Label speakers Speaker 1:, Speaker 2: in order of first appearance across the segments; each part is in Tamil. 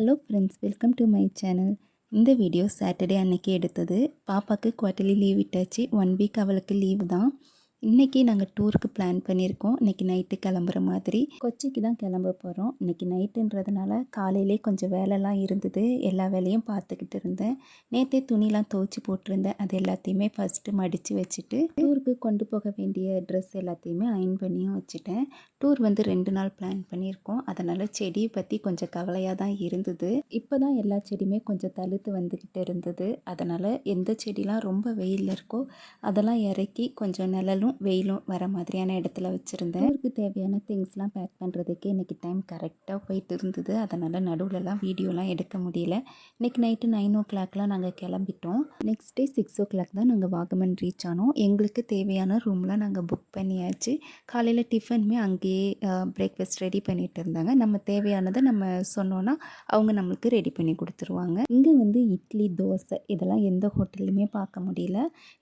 Speaker 1: Hello friends welcome to my channel இந்த வீடியோ சாட்டர்டே அன்னைக்கு எடுத்தது. பாப்பாவுக்கு குவார்ட்டர்லி லீவ் விட்டாச்சு. ஒன் வீக் அவளுக்கு லீவு தான். இன்றைக்கி நாங்கள் டூருக்கு பிளான் பண்ணியிருக்கோம். இன்றைக்கி நைட்டு கிளம்புற மாதிரி. கொச்சிக்கு தான் கிளம்ப போகிறோம் இன்றைக்கி நைட்டுன்றதுனால காலையிலே கொஞ்சம் வேலைலாம் இருந்தது. எல்லா வேலையும் பார்த்துக்கிட்டு இருந்தேன். நேற்றே துணிலாம் துவைச்சி போட்டிருந்தேன். அது எல்லாத்தையுமே ஃபஸ்ட்டு மடித்து வச்சுட்டு டூருக்கு கொண்டு போக வேண்டிய ட்ரெஸ் எல்லாத்தையுமே அயன் பண்ணியும் வச்சுட்டேன். டூர் வந்து ரெண்டு நாள் பிளான் பண்ணியிருக்கோம். அதனால் செடியை பற்றி கொஞ்சம் கவலையாக தான் இருந்தது. இப்போ தான் எல்லா செடியுமே கொஞ்சம் தழுத்து வந்துக்கிட்டு இருந்தது. அதனால் எந்த செடிலாம் ரொம்ப வெயிலில் இருக்கோ அதெல்லாம் இறக்கி கொஞ்சம் நிழலும் வெயிலும் வர மாதிரியான இடத்துல வச்சுருந்தேன். ஊருக்கு தேவையான திங்ஸ்லாம் பேக் பண்ணுறதுக்கு இன்றைக்கி டைம் கரெக்டாக போயிட்டு இருந்தது. அதனால் நடுவில்லாம் வீடியோலாம் எடுக்க முடியல. இன்றைக்கி நைட்டு நைன் ஓ கிளாக்லாம் நாங்கள் கிளம்பிட்டோம். Next day six o'clock தான் நாங்கள் வாகமன் ரீச் ஆனோம். எங்களுக்கு தேவையான ரூம்லாம் நாங்கள் புக் பண்ணியாச்சு. காலையில் டிஃபனுமே அங்கேயே பிரேக்ஃபாஸ்ட் ரெடி பண்ணிகிட்டு இருந்தாங்க. நம்ம தேவையானதை நம்ம சொன்னோன்னா அவங்க நம்மளுக்கு ரெடி பண்ணி கொடுத்துருவாங்க. இங்கே வந்து இட்லி தோசை இதெல்லாம் எந்த ஹோட்டல்லையுமே பார்க்க முடியல.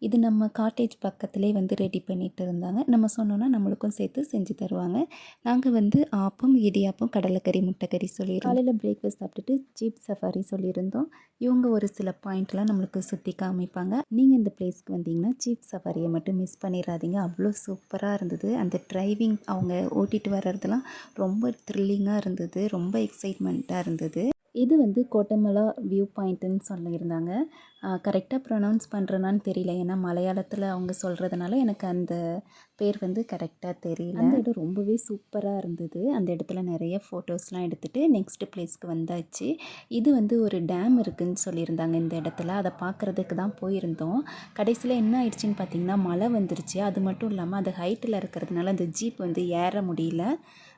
Speaker 1: இது நம்ம காட்டேஜ் பக்கத்துலேயே வந்து ரெடி பண்ணி பண்ணிகிட்டு இருந்தாங்க நம்ம சொன்னோன்னா நம்மளுக்கும் சேர்த்து செஞ்சு தருவாங்க. நாங்கள் வந்து ஆப்பம் இடியாப்பம் கடலைக்கறி முட்டைக்கறி சொல்லியிருந்தோம். காலையில் பிரேக்ஃபாஸ்ட் சாப்பிட்டுட்டு ஜீப் சஃபாரி சொல்லியிருந்தோம். இவங்க ஒரு சில பாயிண்ட்லாம் நம்மளுக்கு சுற்றி காமிப்பாங்க. நீங்கள் இந்த பிளேஸ்க்கு வந்தீங்கன்னா ஜீப் சஃபாரியை மட்டும் மிஸ் பண்ணிடாதீங்க அவ்வளோ சூப்பராக இருந்தது. அந்த டிரைவிங் அவங்க ஓட்டிகிட்டு வர்றதெல்லாம் ரொம்ப த்ரில்லிங்காக இருந்தது. ரொம்ப எக்ஸைட்மெண்ட்டாக இருந்தது. இது வந்து கோட்டமலா வியூ பாயிண்ட்டுன்னு சொல்லியிருந்தாங்க. கரெக்டாக ப்ரொனவுன்ஸ் பண்ணுறேனான்னு தெரியல. ஏன்னா மலையாளத்தில் அவங்க சொல்கிறதுனால எனக்கு அந்த பேர் வந்து கரெக்டாக தெரியல. அந்த இடம் ரொம்பவே சூப்பராக இருந்தது. அந்த இடத்துல நிறைய ஃபோட்டோஸ்லாம் எடுத்துகிட்டு நெக்ஸ்ட் பிளேஸ்க்கு வந்தாச்சு. இது வந்து ஒரு டேம் இருக்குதுன்னு சொல்லியிருந்தாங்க இந்த இடத்துல. அதை பார்க்குறதுக்கு தான் போயிருந்தோம். கடைசியில் என்ன ஆயிடுச்சுன்னு பார்த்தீங்கன்னா மழை வந்துருச்சு. அது மட்டும் இல்லாமல் அது ஹைட்டில் இருக்கிறதுனால அந்த ஜீப் வந்து ஏற முடியல.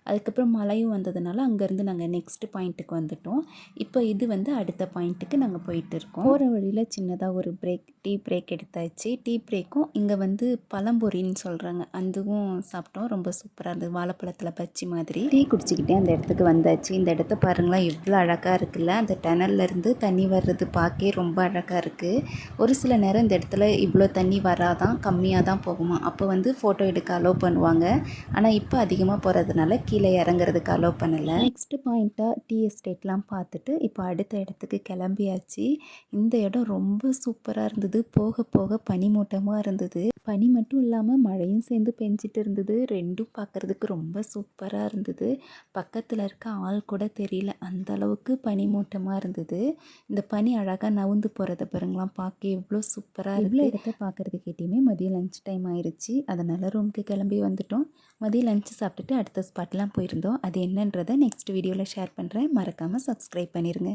Speaker 1: அதுக்கப்புறம் மழையும் வந்ததுனால அங்கேருந்து நாங்கள் நெக்ஸ்ட் பாயிண்ட்டுக்கு வந்துட்டோம். இப்போ இது வந்து அடுத்த பாயிண்ட்டுக்கு நாங்கள் போயிட்டு இருக்கோம். போகிற வழியில் சின்னதாக ஒரு பிரேக் டீ பிரேக் எடுத்தாச்சு. டீ பிரேக்கும் இங்கே வந்து பழம்பொரின்னு சொல்கிறாங்க அதுவும் சாப்பிட்டோம். ரொம்ப சூப்பராக இருந்தது. வாழைப்பழத்தில் பச்சி மாதிரி. டீ குடிச்சிக்கிட்டே அந்த இடத்துக்கு வந்தாச்சு. இந்த இடத்த பாருங்களேன். எவ்வளோ அழகாக இருக்குல்ல. அந்த டனல்லேருந்து தண்ணி வர்றது பார்க்கே ரொம்ப அழகாக இருக்குது ஒரு சில நேரம் இந்த இடத்துல இவ்வளோ தண்ணி வராதான் கம்மியாக தான் போகுமா? அப்போ வந்து ஃபோட்டோ எடுக்க அலோவ் பண்ணுவாங்க. ஆனால் இப்போ அதிகமாக போகிறதுனால கீழே இறங்குறதுக்கு அலோவ் பண்ணலை. நெக்ஸ்ட்டு பாயிண்ட்டாக டீ எஸ்டேட்லாம் பார்த்துட்டு இப்போ அடுத்த இடத்துக்கு கிளம்பியாச்சு. இந்த இடம் ரொம்ப ரொம்ப சூப்பராக இருந்தது. போக போக பனிமூட்டமாக இருந்தது. பனி மட்டும் இல்லாமல் மழையும் சேர்ந்து பெஞ்சிட்டு இருந்தது. ரெண்டும் பார்க்குறதுக்கு ரொம்ப சூப்பராக இருந்தது. பக்கத்தில் இருக்க ஆள் கூட தெரியல. அந்த அளவுக்கு பனிமூட்டமாக இருந்தது. இந்த பனி அழகாக நவுந்து போகிறத பாருங்களாம் பார்க்க எவ்வளோ சூப்பராக இவ்வளோ இடத்த பார்க்குறதுக்கு கேட்டியுமே மதியம் லஞ்ச் டைம் ஆயிடுச்சு அதனால் ரூமுக்கு கிளம்பி வந்துட்டோம். மதியம் லஞ்சு சாப்பிட்டுட்டு அடுத்த ஸ்பாட்லாம் போயிருந்தோம். அது என்னன்றதை நெக்ஸ்ட் வீடியோவில் ஷேர் பண்ணுறேன் மறக்காமல் சப்ஸ்கிரைப் பண்ணிடுங்க